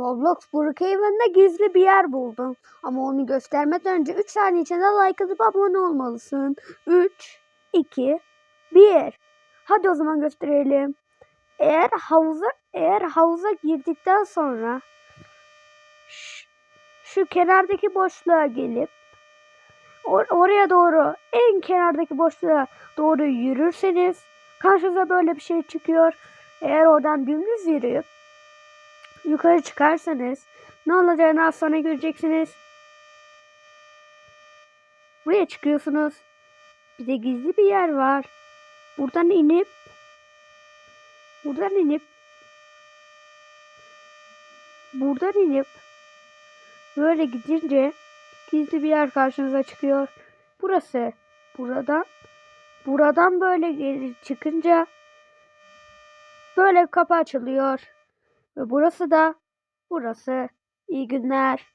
Roblox Brookhaven'da gizli bir yer buldum. Ama onu göstermeden önce 3 saniye içinde like atıp abone olmalısın. 3, 2, 1. Hadi o zaman gösterelim. Eğer havuza eğer havuza girdikten sonra şu kenardaki boşluğa gelip or- oraya doğru en kenardaki boşluğa doğru yürürseniz karşınıza böyle bir şey çıkıyor. Eğer oradan dümdüz yürüyüp yukarı çıkarsanız ne olacağını az sonra göreceksiniz. Buraya çıkıyorsunuz. Bir de gizli bir yer var. Buradan inip buradan inip buradan inip böyle gidince gizli bir yer karşınıza çıkıyor. Burası. Buradan buradan böyle çıkınca böyle kapı açılıyor. Ve burası da burası. İyi günler.